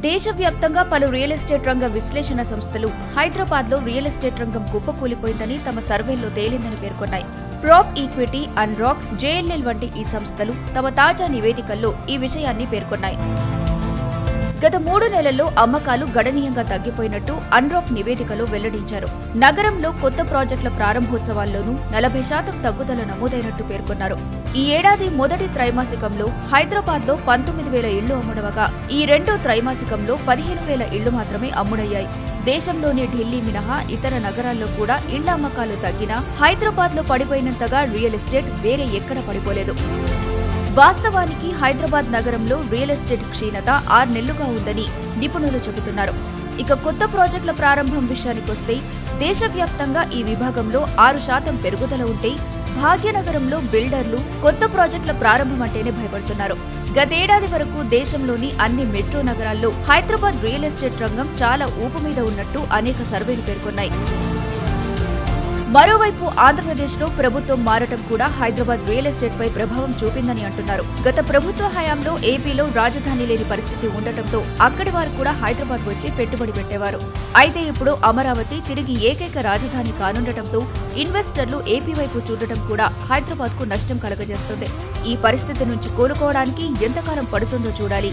దేశవ్యాప్తంగా పలు real estate రంగ విశ్లేషణ సంస్థలు హైదరాబాద్లో రియల్ ఎస్టేట్ రంగం కుప్పకూలిపోయిందని తమ సర్వేల్లో తేలిందని పేర్కొన్నాయి. ప్రాప్ ఈక్విటీ అండ్ రాక్ జేఎల్ఎల్ వంటి ఈ సంస్థలు తమ తాజా నివేదికల్లో ఈ విషయాన్ని పేర్కొన్నాయి. గత మూడు నెలల్లో అమ్మకాలు గణనీయంగా తగ్గిపోయినట్టు అన్రాక్ నివేదికలో వెల్లడించారు. నగరంలో కొత్త ప్రాజెక్టుల ప్రారంభోత్సవాల్లోనూ నలభై శాతం తగ్గుదల నమోదైనట్టు పేర్కొన్నారు. ఈ ఏడాది మొదటి త్రైమాసికంలో హైదరాబాద్లో పంతొమ్మిది వేల ఇళ్ళు అమ్ముడవగా ఈ రెండో త్రైమాసికంలో పదిహేను వేల ఇళ్ళు మాత్రమే అమ్ముడయ్యాయి. దేశంలోని ఢిల్లీ మినహా ఇతర నగరాల్లో కూడా ఇళ్ళ అమ్మకాలు తగ్గినా హైదరాబాద్లో పడిపోయినంతగా రియల్ ఎస్టేట్ వేరే ఎక్కడ పడిపోలేదు. వాస్తవానికి హైదరాబాద్ నగరంలో రియల్ ఎస్టేట్ క్షీణత ఆరు నెలలుగా ఉందని నిపుణులు చెబుతున్నారు. ఇక కొత్త ప్రాజెక్టుల ప్రారంభం విషయానికొస్తే దేశవ్యాప్తంగా ఈ విభాగంలో ఆరు శాతం పెరుగుదల ఉంటే భాగ్యనగరంలో బిల్డర్లు కొత్త ప్రాజెక్టుల ప్రారంభం అంటేనే భయపడుతున్నారు. గతేడాది వరకు దేశంలోని అన్ని మెట్రో నగరాల్లో హైదరాబాద్ రియల్ ఎస్టేట్ రంగం చాలా ఊపు మీద ఉన్నట్టు అనేక సర్వేలు పేర్కొన్నాయి. మరోవైపు ఆంధ్రప్రదేశ్లో ప్రభుత్వం మారటం కూడా హైదరాబాద్ రియల్ ఎస్టేట్ పై ప్రభావం చూపిందని అంటున్నారు. గత ప్రభుత్వ హయాంలో ఏపీలో రాజధాని లేని పరిస్థితి ఉండటంతో అక్కడి వారు కూడా హైదరాబాద్ వచ్చి పెట్టుబడి పెట్టేవారు. అయితే ఇప్పుడు అమరావతి తిరిగి ఏకైక రాజధాని కానుండటంతో ఇన్వెస్టర్లు ఏపీ వైపు చూడటం కూడా హైదరాబాద్కు నష్టం కలగజేస్తుంది. ఈ పరిస్థితి నుంచి కోలుకోవడానికి ఎంతకాలం పడుతుందో చూడాలి.